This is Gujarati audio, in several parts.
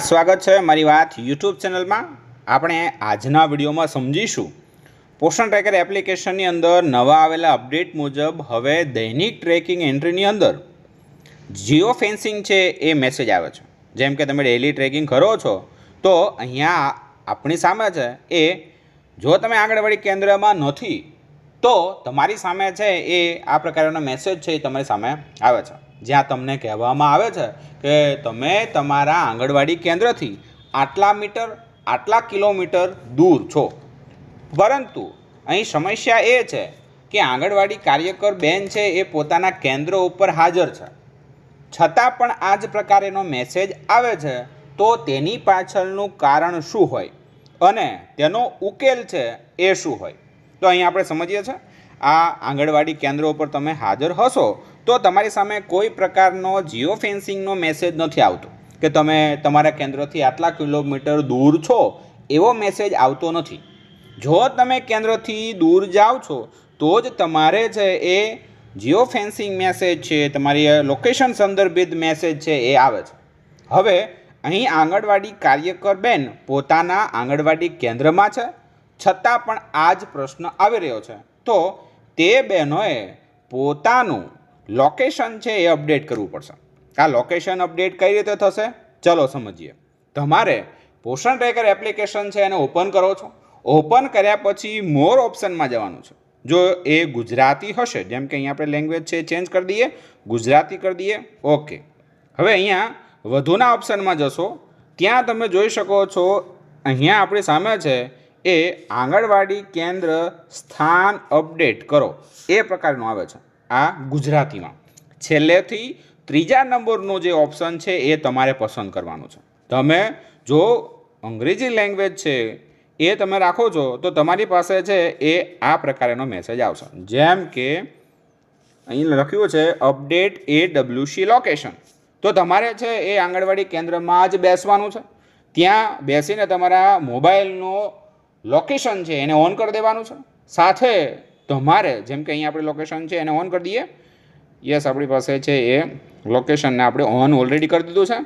સ્વાગત છે મારી વાત યુટ્યુબ ચેનલમાં. આપણે આજના વિડીયોમાં સમજીશું. પોષણ ટ્રેકર એપ્લિકેશનની અંદર નવા આવેલા અપડેટ મુજબ હવે દૈનિક ટ્રેકિંગ એન્ટ્રીની અંદર જીઓ ફેન્સિંગ છે એ મેસેજ આવે છે. જેમ કે તમે ડેઇલી ટ્રેકિંગ કરો છો, તો અહીંયા આપણી સામે છે એ, જો તમે આંગણવાડી કેન્દ્રમાં નથી, તો તમારી સામે છે એ આ પ્રકારનો મેસેજ છે એ તમારી સામે આવે છે. જ્યાં તમને કહેવામાં આવે છે કે તમે તમારા આંગણવાડી કેન્દ્રથી આટલા મીટર, આટલા કિલોમીટર દૂર છો. પરંતુ અહીં સમસ્યા એ છે કે આંગણવાડી કાર્યકર બેન છે એ પોતાના કેન્દ્ર ઉપર હાજર છે. છતાં પણ આ જ પ્રકારેનો મેસેજ આવે છે તો તેની પાછળનું કારણ શું હોય અને તેનો ઉકેલ છે એ શું હોય? તો અહીં આપણે સમજીએ છીએ, આ આંગણવાડી કેન્દ્ર ઉપર તમે હાજર હશો તો તમારી સામે કોઈ પ્રકારનો જીઓ ફેન્સિંગનો મેસેજ નથી આવતો. કે તમે તમારા કેન્દ્રથી આટલા કિલોમીટર દૂર છો, એવો મેસેજ આવતો નથી. જો તમે કેન્દ્રથી દૂર જાઓ છો, તો જ તમારે છે એ જીઓ ફેન્સિંગ મેસેજ છે, તમારી લોકેશન સંદર્ભિત મેસેજ છે, એ આવે છે. હવે, અહીં આંગણવાડી કાર્યકર બેન પોતાના આંગણવાડી કેન્દ્રમાં છે, છતાં પણ આ જ પ્રશ્ન આવી રહ્યો છે. તો તે બહેનોએ પોતાનું લોકેશન છે એ અપડેટ કરવું પડશે. આ લોકેશન અપડેટ કઈ રીતે થશે? ચલો સમજીએ. તમારે પોષણ ટ્રેકર એપ્લિકેશન છે એને ઓપન કરો છો. ઓપન કર્યા પછી મોર ઓપ્શનમાં જવાનું છે. જો એ ગુજરાતી હશે, જેમ કે અહીંયા આપણે લેંગ્વેજ છે ચેન્જ કરી દઈએ. ગુજરાતી કરી દઈએ. ઓકે હવે અહીંયા વધુના ઓપ્શનમાં જશો. ત્યાં તમે જોઈ શકો છો, અહીંયા આપણી સામે છે એ આંગણવાડી કેન્દ્ર સ્થાન અપડેટ કરો. એ પ્રકારનું આવે છે. આ ગુજરાતીમાં. છેલ્લેથી ત્રીજા નંબરનું જે ઓપ્શન છે એ તમારે પસંદ કરવાનું છે. તમે જો અંગ્રેજી લેંગ્વેજ છે એ તમે રાખો છો, તો તમારી પાસે છે એ આ પ્રકારનો મેસેજ આવશે. જેમ કે અહીં લખ્યું છે અપડેટ એ ડબલ્યુસી લોકેશન તો તમારે છે એ આંગણવાડી કેન્દ્રમાં જ બેસવાનું છે. ત્યાં બેસીને તમારા મોબાઈલનો લોકેશન છે એને ઓન કરી દેવાનું છે. સાથે તમારે જેમ કે અહીંયા આપણે લોકેશન છે, એને ઓન કરી દઈએ. યસ આપણી પાસે છે એ લોકેશનને આપણે ઓન ઓલરેડી કરી દીધું છે.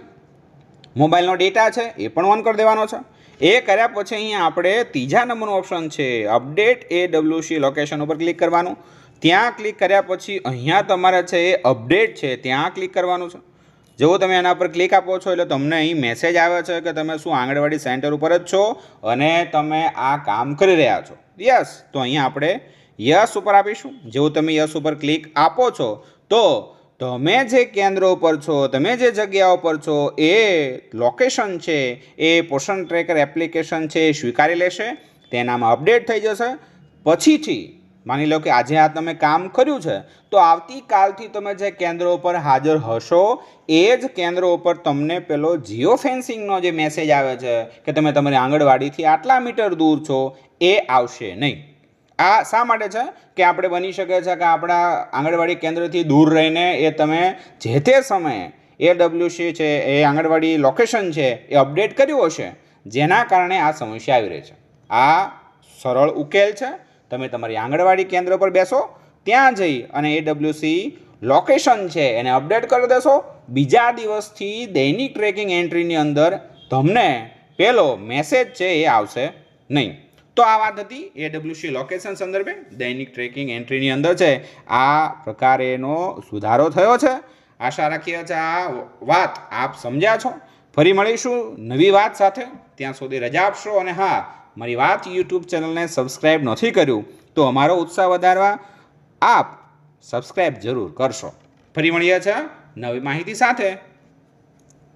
મોબાઈલનો ડેટા છે, એ પણ ઓન કરી દેવાનો છે. એ કર્યા પછી અહીંયા આપણે ત્રીજા નંબરનું ઓપ્શન છે અપડેટ એ ડબલ્યુસી લોકેશન ઉપર ક્લિક કરવાનું. ત્યાં ક્લિક કર્યા પછી અહીંયા તમારે છે એ અપડેટ છે, ત્યાં ક્લિક કરવાનું છે. જો તમે એના પર ક્લિક આપો છો, એટલે તમને અહીં મેસેજ આવે છે કે તમે શું આંગણવાડી સેન્ટર ઉપર જ છો અને તમે આ કામ કરી રહ્યા છો. યસ તો અહીંયા આપણે યસ ઉપર આપીશું. જેવું તમે યસ ઉપર ક્લિક આપો છો, તો તમે જે કેન્દ્ર ઉપર છો, તમે જે જગ્યા ઉપર છો, એ લોકેશન છે, એ પોષણ ટ્રેકર એપ્લિકેશન છે, એ સ્વીકારી લેશે, તેનામાં અપડેટ થઈ જશે. પછીથી, માની લો કે આજે આ તમે કામ કર્યું છે, તો આવતીકાલથી તમે જે કેન્દ્રો ઉપર હાજર હશો, એ જ કેન્દ્ર ઉપર તમને પેલો જીઓ ફેન્સિંગનો જે મેસેજ આવે છે, કે તમે તમારી આંગણવાડીથી આટલા મીટર દૂર છો, એ આવશે નહીં. આ શા માટે છે? કે આપણે બની શકે છે કે આપણા આંગણવાડી કેન્દ્રથી દૂર રહીને એ તમે જે તે સમયે એ ડબલ્યુસી છે, એ આંગણવાડી લોકેશન છે, એ અપડેટ કર્યું હશે, જેના કારણે આ સમસ્યા આવી રહી છે. આ સરળ ઉકેલ છે. તમે તમારી આંગણવાડી કેન્દ્ર પર બેસો, ત્યાં જઈ અને એ ડબલ્યુસી લોકેશન છે એને અપડેટ કરી દેશો. બીજા દિવસથી દૈનિક ટ્રેકિંગ એન્ટ્રીની અંદર તમને પેલો મેસેજ છે એ આવશે નહીં. તો આ વાત હતી એડબ્લ્યુસી લોકેશન સંદર્ભે. દૈનિક ટ્રેકિંગ એન્ટ્રીની અંદર છે. આ પ્રકારેનો સુધારો થયો છે. આશા રાખીએ છે આ વાત આપ સમજ્યા છો. ફરી મળીશું નવી વાત સાથે. ત્યાં સુધી રજા આપશો અને હા, મારી વાત યુટ્યુબ ચેનલને સબસ્ક્રાઈબ નથી કર્યું, તો અમારો ઉત્સાહ વધારવા આપ સબસ્ક્રાઈબ જરૂર કરશો. ફરી મળીએ છે નવી માહિતી સાથે.